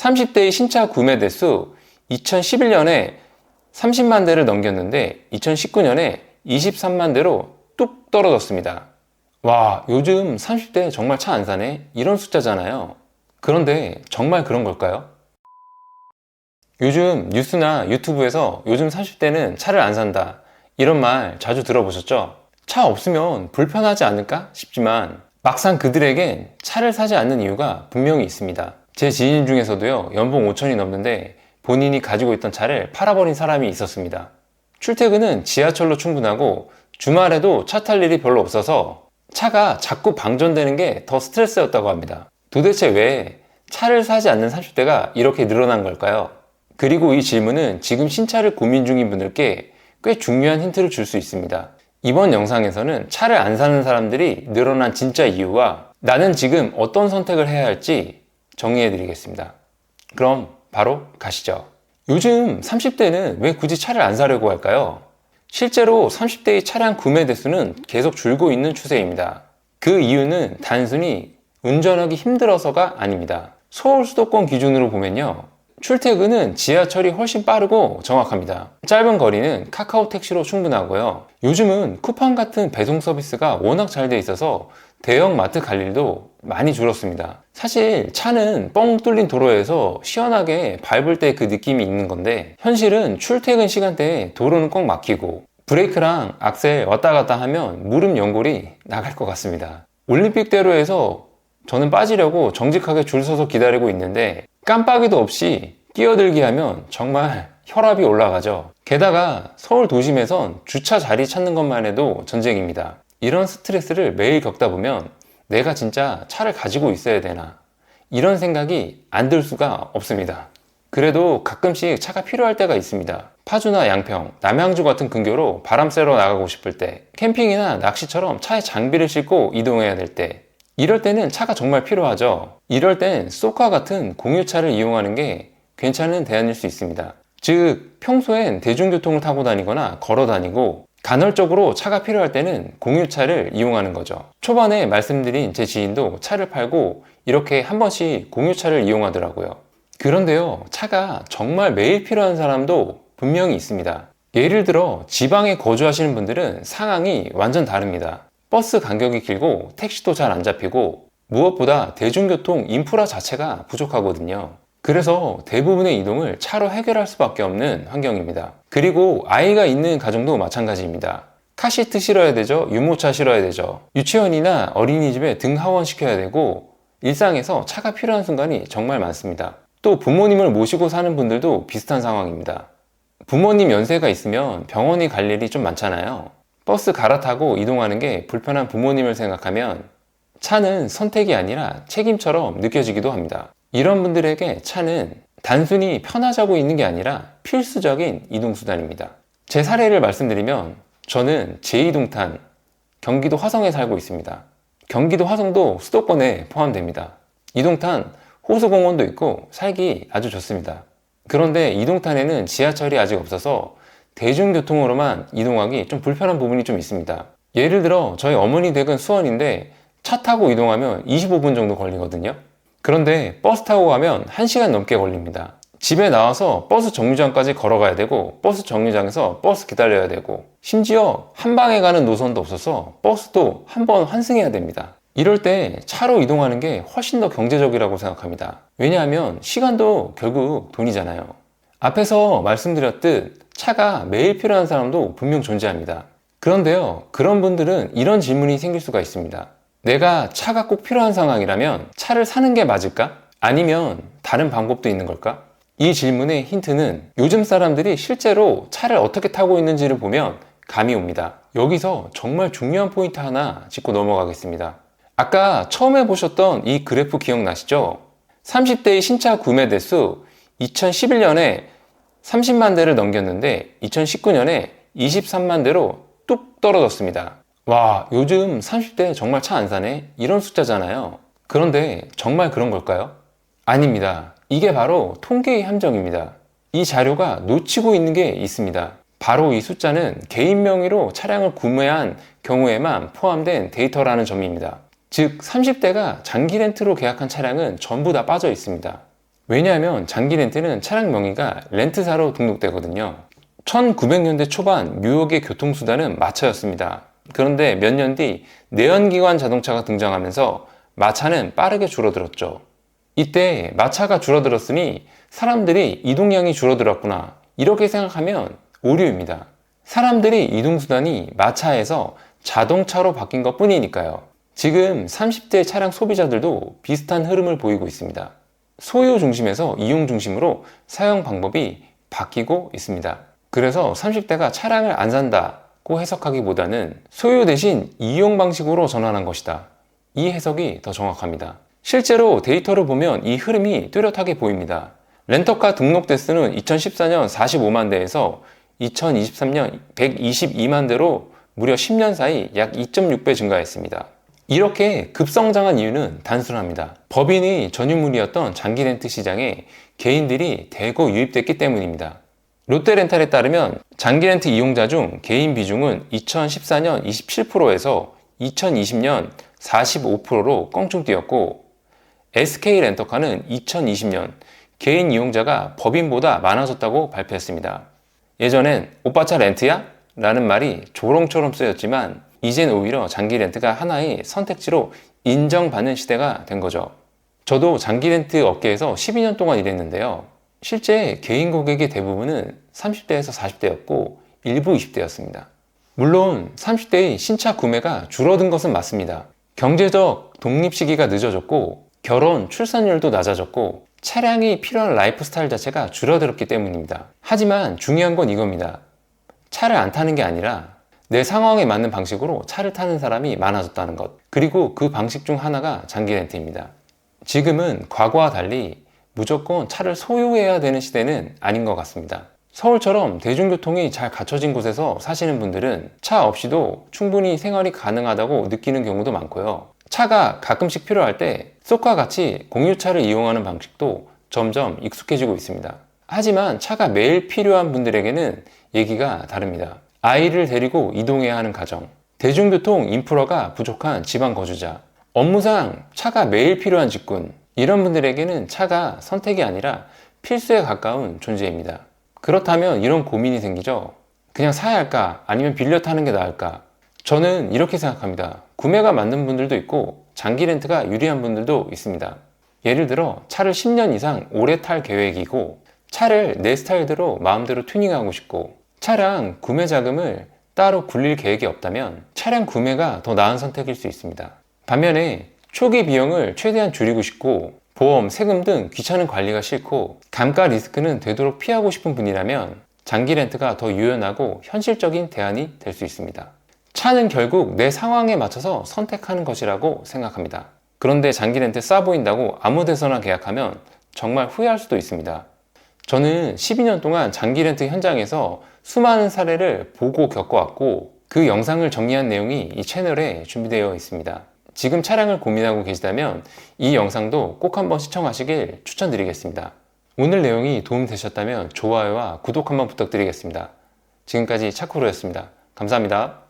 30대의 신차 구매 대수 2011년에 30만 대를 넘겼는데 2019년에 23만 대로 뚝 떨어졌습니다. 와, 요즘 30대 정말 차 안 사네? 이런 숫자잖아요. 그런데 정말 그런 걸까요? 요즘 뉴스나 유튜브에서 요즘 30대는 차를 안 산다. 이런 말 자주 들어보셨죠? 차 없으면 불편하지 않을까 싶지만 막상 그들에겐 차를 사지 않는 이유가 분명히 있습니다. 제 지인 중에서도요, 연봉 5천이 넘는데 본인이 가지고 있던 차를 팔아버린 사람이 있었습니다. 출퇴근은 지하철로 충분하고 주말에도 차 탈 일이 별로 없어서 차가 자꾸 방전되는 게 더 스트레스였다고 합니다. 도대체 왜 차를 사지 않는 30대가 이렇게 늘어난 걸까요? 그리고 이 질문은 지금 신차를 고민 중인 분들께 꽤 중요한 힌트를 줄 수 있습니다. 이번 영상에서는 차를 안 사는 사람들이 늘어난 진짜 이유와 나는 지금 어떤 선택을 해야 할지 정리해 드리겠습니다. 그럼 바로 가시죠. 요즘 30대는 왜 굳이 차를 안 사려고 할까요? 실제로 30대의 차량 구매 대수는 계속 줄고 있는 추세입니다. 그 이유는 단순히 운전하기 힘들어서가 아닙니다. 서울 수도권 기준으로 보면요. 출퇴근은 지하철이 훨씬 빠르고 정확합니다. 짧은 거리는 카카오 택시로 충분하고요. 요즘은 쿠팡 같은 배송 서비스가 워낙 잘 돼 있어서 대형 마트 갈 일도 많이 줄었습니다. 사실 차는 뻥 뚫린 도로에서 시원하게 밟을 때 그 느낌이 있는 건데 현실은 출퇴근 시간대에 도로는 꼭 막히고 브레이크랑 악셀 왔다 갔다 하면 무릎 연골이 나갈 것 같습니다. 올림픽대로에서 저는 빠지려고 정직하게 줄 서서 기다리고 있는데 깜빡이도 없이 끼어들기 하면 정말 혈압이 올라가죠. 게다가 서울 도심에선 주차 자리 찾는 것만 해도 전쟁입니다. 이런 스트레스를 매일 겪다 보면 내가 진짜 차를 가지고 있어야 되나 이런 생각이 안 들 수가 없습니다. 그래도 가끔씩 차가 필요할 때가 있습니다. 파주나 양평, 남양주 같은 근교로 바람 쐬러 나가고 싶을 때, 캠핑이나 낚시처럼 차에 장비를 싣고 이동해야 될 때, 이럴 때는 차가 정말 필요하죠. 이럴 땐 쏘카 같은 공유차를 이용하는 게 괜찮은 대안일 수 있습니다. 즉, 평소엔 대중교통을 타고 다니거나 걸어 다니고 간헐적으로 차가 필요할 때는 공유차를 이용하는 거죠. 초반에 말씀드린 제 지인도 차를 팔고 이렇게 한 번씩 공유차를 이용하더라고요. 그런데요, 차가 정말 매일 필요한 사람도 분명히 있습니다. 예를 들어 지방에 거주하시는 분들은 상황이 완전 다릅니다. 버스 간격이 길고 택시도 잘 안 잡히고 무엇보다 대중교통 인프라 자체가 부족하거든요. 그래서 대부분의 이동을 차로 해결할 수밖에 없는 환경입니다. 그리고 아이가 있는 가정도 마찬가지입니다. 카시트 실어야 되죠. 유모차 실어야 되죠. 유치원이나 어린이집에 등하원 시켜야 되고 일상에서 차가 필요한 순간이 정말 많습니다. 또 부모님을 모시고 사는 분들도 비슷한 상황입니다. 부모님 연세가 있으면 병원에 갈 일이 좀 많잖아요. 버스 갈아타고 이동하는 게 불편한 부모님을 생각하면 차는 선택이 아니라 책임처럼 느껴지기도 합니다. 이런 분들에게 차는 단순히 편하자고 있는 게 아니라 필수적인 이동수단입니다. 제 사례를 말씀드리면 저는 제2동탄 경기도 화성에 살고 있습니다. 경기도 화성도 수도권에 포함됩니다. 이동탄 호수공원도 있고 살기 아주 좋습니다. 그런데 이동탄에는 지하철이 아직 없어서 대중교통으로만 이동하기 좀 불편한 부분이 좀 있습니다. 예를 들어 저희 어머니 댁은 수원인데 차 타고 이동하면 25분 정도 걸리거든요. 그런데 버스 타고 가면 1시간 넘게 걸립니다. 집에 나와서 버스 정류장까지 걸어가야 되고 버스 정류장에서 버스 기다려야 되고 심지어 한 방에 가는 노선도 없어서 버스도 한 번 환승해야 됩니다. 이럴 때 차로 이동하는 게 훨씬 더 경제적이라고 생각합니다. 왜냐하면 시간도 결국 돈이잖아요. 앞에서 말씀드렸듯 차가 매일 필요한 사람도 분명 존재합니다. 그런데요, 그런 분들은 이런 질문이 생길 수가 있습니다. 내가 차가 꼭 필요한 상황이라면 차를 사는 게 맞을까? 아니면 다른 방법도 있는 걸까? 이 질문의 힌트는 요즘 사람들이 실제로 차를 어떻게 타고 있는지를 보면 감이 옵니다. 여기서 정말 중요한 포인트 하나 짚고 넘어가겠습니다. 아까 처음에 보셨던 이 그래프 기억나시죠? 30대의 신차 구매 대수 2011년에 30만 대를 넘겼는데 2019년에 23만 대로 뚝 떨어졌습니다. 와, 요즘 30대 정말 차 안 사네? 이런 숫자잖아요. 그런데 정말 그런 걸까요? 아닙니다. 이게 바로 통계의 함정입니다. 이 자료가 놓치고 있는 게 있습니다. 바로 이 숫자는 개인 명의로 차량을 구매한 경우에만 포함된 데이터라는 점입니다. 즉 30대가 장기 렌트로 계약한 차량은 전부 다 빠져 있습니다. 왜냐하면 장기 렌트는 차량 명의가 렌트사로 등록되거든요. 1900년대 초반 뉴욕의 교통수단은 마차였습니다. 그런데 몇 년 뒤 내연기관 자동차가 등장하면서 마차는 빠르게 줄어들었죠. 이때 마차가 줄어들었으니 사람들이 이동량이 줄어들었구나. 이렇게 생각하면 오류입니다. 사람들이 이동수단이 마차에서 자동차로 바뀐 것 뿐이니까요. 지금 30대 차량 소비자들도 비슷한 흐름을 보이고 있습니다. 소유 중심에서 이용 중심으로 사용 방법이 바뀌고 있습니다. 그래서 30대가 차량을 안 산다 고 해석하기보다는 소유 대신 이용 방식으로 전환한 것이다. 이 해석이 더 정확합니다. 실제로 데이터를 보면 이 흐름이 뚜렷하게 보입니다. 렌터카 등록 대수는 2014년 45만 대에서 2023년 122만 대로 무려 10년 사이 약 2.6배 증가했습니다. 이렇게 급성장한 이유는 단순합니다. 법인이 전유물이었던 장기 렌트 시장에 개인들이 대거 유입됐기 때문입니다. 롯데렌탈에 따르면 장기 렌트 이용자 중 개인 비중은 2014년 27%에서 2020년 45%로 껑충 뛰었고 SK 렌터카는 2020년 개인 이용자가 법인보다 많아졌다고 발표했습니다. 예전엔 오빠 차 렌트야? 라는 말이 조롱처럼 쓰였지만 이젠 오히려 장기 렌트가 하나의 선택지로 인정받는 시대가 된 거죠. 저도 장기 렌트 업계에서 12년 동안 일했는데요. 실제 개인 고객의 대부분은 30대에서 40대였고 일부 20대였습니다. 물론 30대의 신차 구매가 줄어든 것은 맞습니다. 경제적 독립 시기가 늦어졌고 결혼, 출산율도 낮아졌고 차량이 필요한 라이프 스타일 자체가 줄어들었기 때문입니다. 하지만 중요한 건 이겁니다. 차를 안 타는 게 아니라 내 상황에 맞는 방식으로 차를 타는 사람이 많아졌다는 것. 그리고 그 방식 중 하나가 장기 렌트입니다. 지금은 과거와 달리 무조건 차를 소유해야 되는 시대는 아닌 것 같습니다. 서울처럼 대중교통이 잘 갖춰진 곳에서 사시는 분들은 차 없이도 충분히 생활이 가능하다고 느끼는 경우도 많고요. 차가 가끔씩 필요할 때 쏙과 같이 공유차를 이용하는 방식도 점점 익숙해지고 있습니다. 하지만 차가 매일 필요한 분들에게는 얘기가 다릅니다. 아이를 데리고 이동해야 하는 가정, 대중교통 인프라가 부족한 지방 거주자, 업무상 차가 매일 필요한 직군, 이런 분들에게는 차가 선택이 아니라 필수에 가까운 존재입니다. 그렇다면 이런 고민이 생기죠. 그냥 사야 할까? 아니면 빌려 타는 게 나을까? 저는 이렇게 생각합니다. 구매가 맞는 분들도 있고 장기 렌트가 유리한 분들도 있습니다. 예를 들어 차를 10년 이상 오래 탈 계획이고 차를 내 스타일대로 마음대로 튜닝하고 싶고 차량 구매 자금을 따로 굴릴 계획이 없다면 차량 구매가 더 나은 선택일 수 있습니다. 반면에 초기 비용을 최대한 줄이고 싶고 보험, 세금 등 귀찮은 관리가 싫고 감가 리스크는 되도록 피하고 싶은 분이라면 장기 렌트가 더 유연하고 현실적인 대안이 될 수 있습니다. 차는 결국 내 상황에 맞춰서 선택하는 것이라고 생각합니다. 그런데 장기 렌트 싸 보인다고 아무 데서나 계약하면 정말 후회할 수도 있습니다. 저는 12년 동안 장기 렌트 현장에서 수많은 사례를 보고 겪어왔고 그 영상을 정리한 내용이 이 채널에 준비되어 있습니다. 지금 차량을 고민하고 계시다면 이 영상도 꼭 한번 시청하시길 추천드리겠습니다. 오늘 내용이 도움되셨다면 좋아요와 구독 한번 부탁드리겠습니다. 지금까지 차쿠로였습니다. 감사합니다.